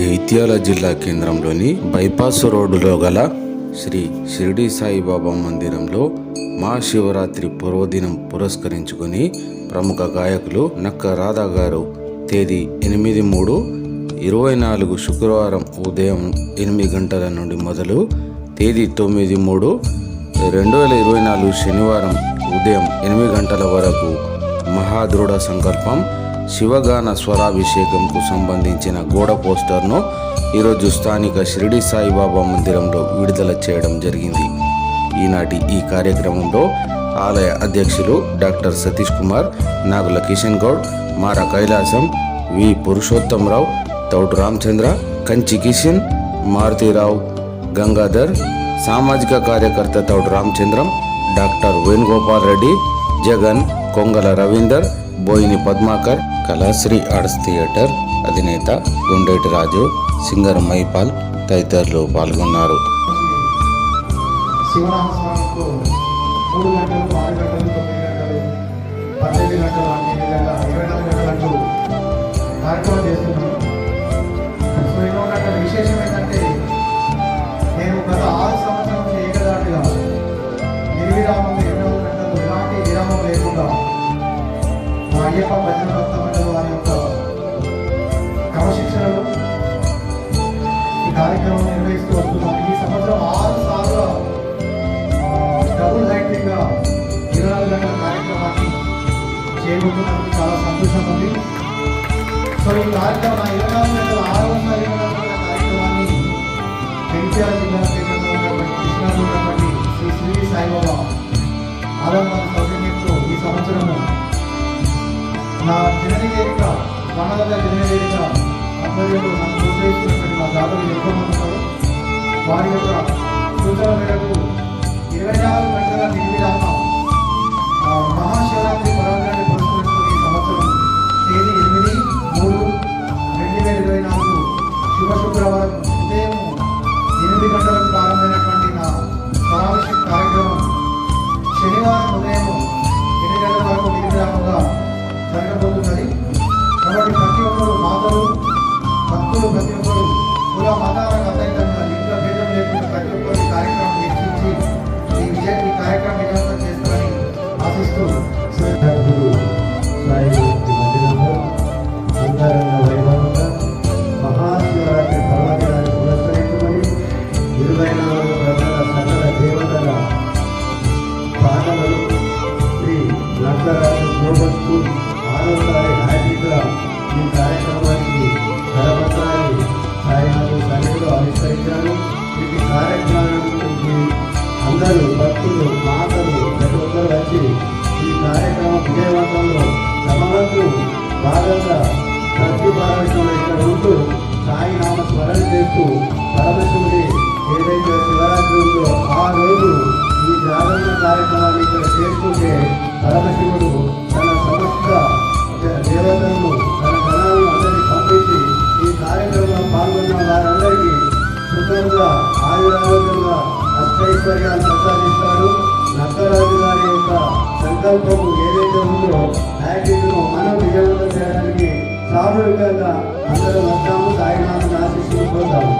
జైత్యాల జిల్లా కేంద్రంలోని బైపాస్ రోడ్డులో గల శ్రీ షిరిడి సాయిబాబా మందిరంలో మహాశివరాత్రి పూర్వదినం పురస్కరించుకొని ప్రముఖ గాయకులు నక్క రాధా గారు తేదీ ఎనిమిది మూడు ఇరవై నాలుగు శుక్రవారం ఉదయం ఎనిమిది గంటల నుండి మొదలు తేదీ తొమ్మిది మూడు రెండు వేల ఇరవై నాలుగు శనివారం ఉదయం ఎనిమిది గంటల వరకు మహాదృఢ సంకల్పం శివగాన స్వరాభిషేకంకు సంబంధించిన గోడ పోస్టర్ను ఈరోజు స్థానిక షిరిడి సాయిబాబా మందిరంలో విడుదల చేయడం జరిగింది. ఈనాటి ఈ కార్యక్రమంలో ఆలయ అధ్యక్షులు డాక్టర్ సతీష్ కుమార్ నాగుల కిషన్ గౌడ్ మార కైలాసం వి పురుషోత్తమరావు తౌటు రామచంద్ర కంచి కిషన్ మారుతీరావు గంగాధర్ సామాజిక కార్యకర్త Thoutu Ramachandram doctor Venugopal Reddy Jagan Kongala Ravinder Boyini Padmakar Kalashri arts theatre అధినేత గుండేటి రాజు సింగర్ మైపాల్ తదితరులు పాల్గొన్నారు. విశేషం ఏంటంటే నేను గత ఆరు సంవత్సరం నుంచి ఏకదాటిగా నిర్విరామంగా మా అయ్యప్ప వారి యొక్క ఈ కార్యక్రమం నిర్వహిస్తూ ఈ సంవత్సరం ఆరు సార్లు డబుల్ ఇరవై నాలుగు గంటల కార్యక్రమాన్ని చేయబోతున్నందుకు చాలా సంతోషం ఉంది. సో ఈ కార్యక్రమం ఇరవై నాలుగు గంటల కార్యక్రమాన్ని జగిత్యాల జిల్లా కేంద్రంలో ఉన్నటువంటి కృష్ణాలో ఉన్నటువంటి శ్రీ శ్రీ సాయిబాబా ఆలంబన సౌజన్యంతో ఈ సంవత్సరము నా జనని వేదిక ప్రాణాల జనని వేదిక ఆధ్వర్యంలో నన్ను ప్రోత్సహిస్తున్నటువంటి మా దాతలు ఎక్కువ మంది ఉన్నారు. వారి యొక్క సూచన మేరకు ఇరవై నాలుగు గంటల నిర్విరామ మహాశివరాత్రి పర్వదినాన్ని పురస్కరించుకుని సంవత్సరం తేదీ ఎనిమిది మూడు రెండు వేల ఇరవై నాలుగు శుభ శుక్రవారం ఉదయం ఎనిమిది గంటలకు ప్రారంభమైనటువంటి నా స్వరాభిషేక్ కార్యక్రమం శనివారం ఉంటూ సాయి నామ స్మరణ చేస్తూ పరమశివుడి ఏదైతే శివరాత్రి ఉందో ఆ రోజు ఈ జాగరణ కార్యక్రమాన్ని ఇక్కడ చేస్తుంటే పరమశివుడు తన సమస్త దేవతలను తన గణాలను అందరినీ పంపించి ఈ కార్యక్రమంలో పాల్గొన్న వారందరికీ సుఖంగా ఆయురారోగ్యంగా అష్టైశ్వర్యాలు ప్రసాదిస్తారు. నక్కరాజు గారి యొక్క సంకల్పము ఏదైతే ఉందో యాక్టివ్ విజయవంతం చేయడానికి సామూహికంగా అందరం వస్తాము సాయినాథ్ ఆశిస్తూ పోతాము